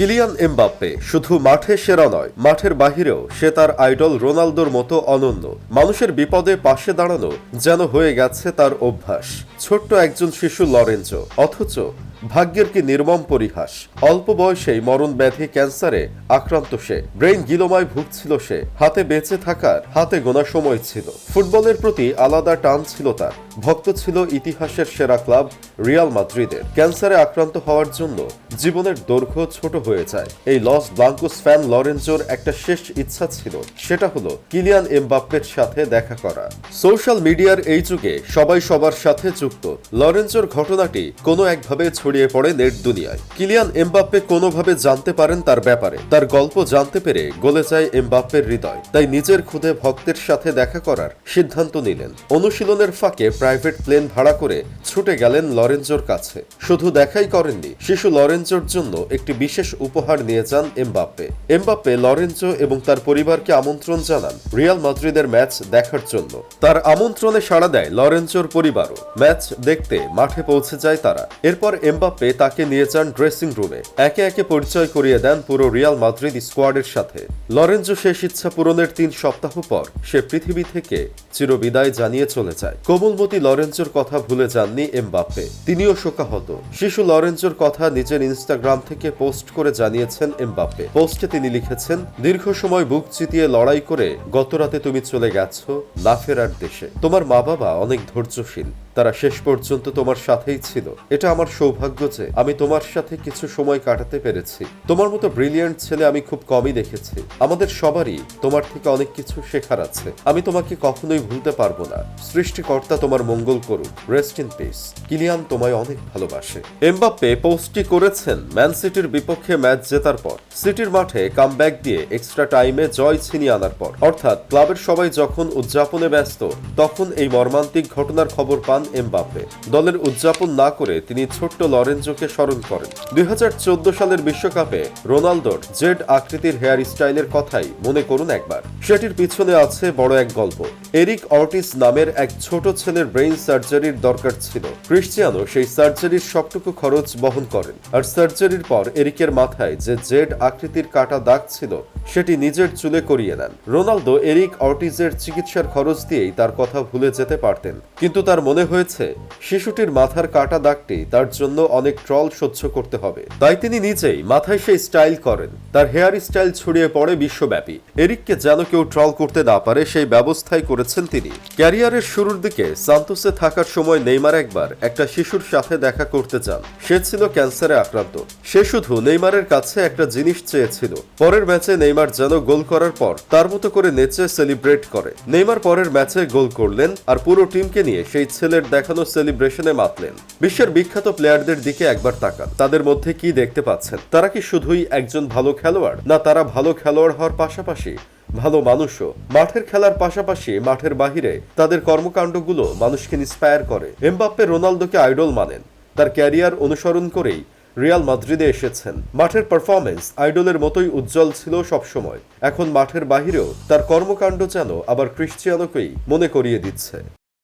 Kylian Mbappe শুধু মাঠে সেরা নয়, মাঠের বাহিরেও সে তার আইডল রোনালদোর মতো অনন্য। মানুষের বিপদে পাশে দাঁড়ানো যেন হয়ে গেছে তার অভ্যাস। ছোট্ট একজন শিশু লরেঞ্জ, অথচ ভাগ্যের কি নির্মম পরিহাস? অল্প বয়সেই মরণ ব্যাধি ক্যান্সারে আক্রান্ত সে। ব্রেইন গিলোমায় ভুগছিল সে। হাতে বেঁচে থাকার, হাতে গোনা সময় ছিল। ফুটবলের প্রতি আলাদা টান ছিল তার। ভক্ত ছিল ইতিহাসের সেরা ক্লাব রিয়াল মাদ্রিদের। ক্যান্সারে আক্রান্ত হওয়ার জন্য জীবনের দৈর্ঘ্য ছোট হয়ে যায়। এই লস ব্লাঙ্কুস ফ্যান লরেঞ্জোর একটা শেষ ইচ্ছা ছিল। সেটা হলো কিলিয়ান এমবাপ্পের সাথে দেখা করা। সোশ্যাল মিডিয়ার এই যুগে সবাই সবার সাথে যুক্ত। লরেঞ্জোর ঘটনাটি কোনো একভাবে ছড়িয়ে পড়ে নেট দুনিয়ায়। কিলিয়ান এমবাপ্পে কোনোভাবে জানতে পারেন তার ব্যাপারে। তার গল্প জানতে পেরে গলে যায় এমবাপ্পের হৃদয়। তাই নিজের খুদে ভক্তের সাথে দেখা করার সিদ্ধান্ত নিলেন। অনুশীলনের ফাঁকে প্রাইভেট প্লেন ভাড়া করে ছুটে গেলেন লরেঞ্জোর কাছে। শুধু দেখাই করেননি, শিশু লরেঞ্জোর জন্য একটি বিশেষ উপহার নিয়ে যান এমবাপ্পে। এমবাপ্পে লরেঞ্জো এবং তার পরিবারকে আমন্ত্রণ জানান রিয়াল মাদ্রিদের ম্যাচ দেখার জন্য। তার আমন্ত্রণে সাড়া দেয় লরেঞ্জোর পরিবারও। ম্যাচ দেখতে মাঠে পৌঁছে যায় তারা। এরপর এমবাপ্পে তাকে নিয়ে যান ড্রেসিং রুমে। একে একে পরিচয় করিয়ে দেন পুরো রিয়াল মাদ্রিদ স্কোয়াডের সাথে। লরেঞ্জো শেষ ইচ্ছা পূরণের তিন সপ্তাহ পর সে পৃথিবী থেকে চিরবিদায় জানিয়ে চলে যায়। কোমলমতি লরেঞ্জোর কথা ভুলে যাননি এমবাপ্পে। তিনিও শোকাহত। শিশু লরেঞ্জোর কথা নিজের ইনস্টাগ্রাম থেকে পোস্ট করে জানিয়েছেন এমবাপ্পে। পোস্টে তিনি লিখেছেন, দীর্ঘ সময় বুক চিতিয়ে লড়াই করে গতরাতে তুমি চলে গেছো না ফেরার দেশে। তোমার মা বাবা অনেক ধৈর্যশীল। তারা শেষ পর্যন্ত তোমার সাথেই ছিল। এটা আমার সৌভাগ্য যে আমি তোমার সাথে কিছু সময় কাটাতে পেরেছি। তোমার মতো ব্রিলিয়ান্ট ছেলে আমি খুব কমই দেখেছি। আমাদের সবারই তোমার থেকে অনেক কিছু শেখার আছে। আমি তোমাকে কখনোই ভুলতে পারব না। সৃষ্টিকর্তা তোমার মঙ্গল করুক। রেস্ট ইন পিস কিলিয়ান তোমায় অনেক ভালোবাসে। এমবাপ্পে পোস্টটি করেছেন ম্যান সিটির বিপক্ষে ম্যাচ জেতার পর। সিটির মাঠে কামব্যাক দিয়ে এক্সট্রা টাইমে জয় ছিনিয়ে আনার পর। অর্থাৎ ক্লাবের সবাই যখন উদযাপনে ব্যস্ত, তখন এই মর্মান্তিক ঘটনার খবর পান এমবাপ্পে। দলের উদযাপন না করে তিনি ছোট্ট লরেঞ্জোকে স্মরণ করেন। দুই হাজার চোদ্দ সালের বিশ্বকাপে রোনালদোর জেড আকৃতির হেয়ার স্টাইলের কথাই মনে করুন একবার। সেটির পিছনে আছে বড় এক গল্প। এরিক অর্টিস নামের এক ছোট ছেলের ব্রেইন সার্জারির দরকার ছিল। ক্রিশ্চিয়ানো সেই সার্জারির সবটুকু খরচ বহন করেন। আর সার্জারির পর এরিকের মাথায় যে জেড আকৃতির কাটা দাগ ছিল, সেটি নিজের চুলে করিয়ে নেন। রোনালদো এরিক অর্টিজের চিকিৎসার খরচ দিয়েই তার কথা ভুলে যেতে পারতেন। কিন্তু তার মনে হয়েছে, শিশুটির মাথার কাটা দাগটি তার জন্য অনেক ট্রল সহ্য করতে হবে। তাই তিনি নিজেই মাথায় সেই স্টাইল করেন। তার হেয়ার স্টাইল ছড়িয়ে পড়ে বিশ্বব্যাপী। এরিককে যেন কেউ ট্রল করতে না পারে, সেই ব্যবস্থাই করেছেন তিনি। ক্যারিয়ারের শুরুর দিকে সান্তোসে থাকার সময় নেইমার একবার একটা শিশুর সাথে দেখা করতে চান। সে ছিল ক্যান্সারে আক্রান্ত। সে শুধু নেইমারের কাছে একটা জিনিস চেয়েছিল। পরের ম্যাচে নেইমার যেন গোল করার পর তার মতো করে নেচে সেলিব্রেট করে। নেইমার পরের ম্যাচে গোল করলেন আর পুরো টিমকে নিয়ে সেই ছেলের দেখানো সেলিব্রেশনে মাতলেন। বিশ্বের বিখ্যাত প্লেয়ারদের দিকে একবার তাকান। তাদের মধ্যে কি দেখতে পাচ্ছেন? তারা কি শুধুই একজন ভালো খেলোয়াড়? না, তারা ভালো খেলোয়াড় হওয়ার পাশাপাশি ভালো মানুষও। মাঠের খেলার পাশাপাশি মাঠের বাহিরে তাদের কর্মকাণ্ডগুলো মানুষকে ইন্সপায়ার করে। এমবাপ্পে রোনালদোকে আইডল মানেন। তার ক্যারিয়ার অনুসরণ করেই রিয়াল মাদ্রিদে এসেছেন। মাঠের পারফরমেন্স আইডলের মতোই উজ্জ্বল ছিল সবসময়। এখন মাঠের বাহিরেও তার কর্মকাণ্ড যেন আবার ক্রিশ্চিয়ানোকেই মনে করিয়ে দিচ্ছে।